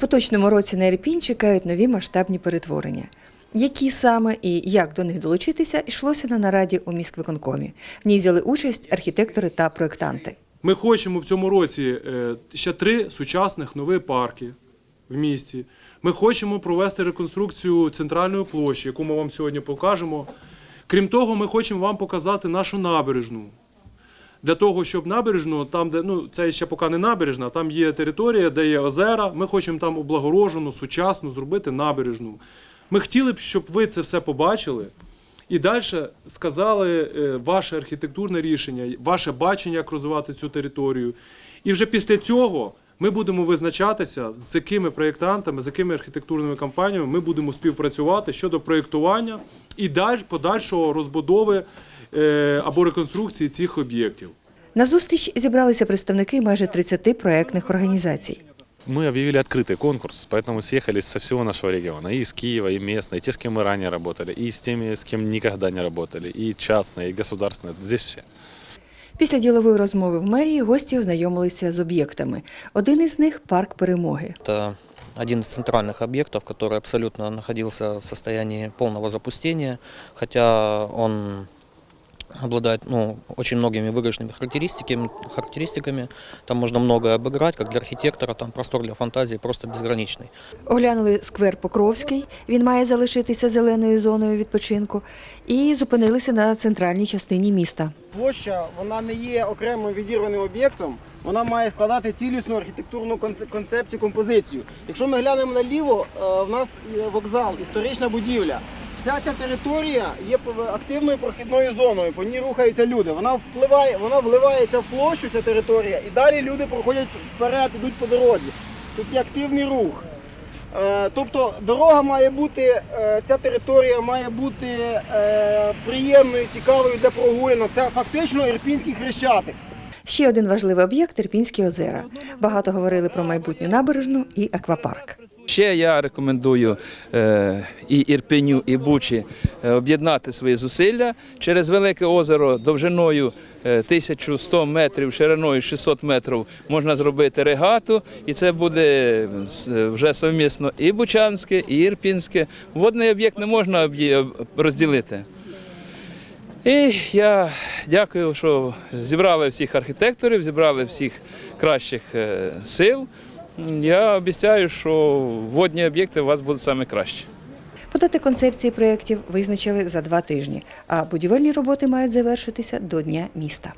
Поточному році на Ірпінь чекають нові масштабні перетворення. Які саме і як до них долучитися, йшлося на нараді у міськвиконкомі. В ній взяли участь архітектори та проєктанти. Ми хочемо в цьому році е, ще три сучасних нові парки в місті. Ми хочемо провести реконструкцію центральної площі, яку ми вам сьогодні покажемо. Крім того, ми хочемо вам показати нашу набережну. Для того, щоб набережну, там, де ну це ще поки не набережна, там є територія, де є озера. Ми хочемо там облагорожену, сучасну зробити набережну. Ми хотіли б, щоб ви це все побачили. І далі сказали е, ваше архітектурне рішення, ваше бачення, як розвивати цю територію. І вже після цього ми будемо визначатися, з якими проєктантами, з якими архітектурними компаніями ми будемо співпрацювати щодо проєктування і даль, подальшого розбудови або реконструкції цих об'єктів. На зустріч зібралися представники майже 30 проєктних організацій. Мы объявили открытый конкурс, поэтому съехались со всего нашего региона. И из Киева, и местные, и те, с кем мы ранее работали, и с теми, с кем никогда не работали, и частные, и государственные. Здесь все. Після ділової розмови в мерії гості ознайомилися з об'єктами. Один із них парк перемоги. Это один из центральных объектов, который абсолютно находился в состоянии полного запустения, хотя он обладает ну, очень многими выигрышными характеристиками, характеристиками. Там можно многое обыграть, как для архитектора, там простор для фантазии просто безграничный. Оглянули сквер Покровський, він має залишитися зеленою зоною відпочинку, і зупинилися на центральній частині міста. Площа вона не є окремим відірваним об'єктом, вона має складати цілісну архітектурну конце- концепцію, композицію. Якщо ми глянемо наліво, е, в нас є вокзал, історична будівля. Вся ця територія є активною прохідною зоною, по ній рухаються люди. Вона впливає, вона вливається в площу, ця територія, і далі люди проходять вперед, ідуть по дорозі. Тут є активний рух. Е, Тобто дорога має бути, е, ця територія має бути е, приємною, цікавою для прогулянок. Це фактично Ірпінський хрещатик. Ще один важливий об'єкт Ірпінські озера. Багато говорили про майбутню набережну і аквапарк. Ще я рекомендую е, і Ірпеню, і Бучі е, об'єднати свої зусилля через велике озеро довжиною е, 1100 метрів, шириною 600 метрів можна зробити регату, і це буде вже совмісно і Бучанське, і Ірпінське. Водний об'єкт не можна розділити. І я дякую, що зібрали всіх архітекторів, зібрали всіх кращих е, сил. Я обіцяю, що водні об'єкти у вас будуть саме. Подати концепції проєктів визначили за два тижні, а будівельні роботи мають завершитися до Дня міста.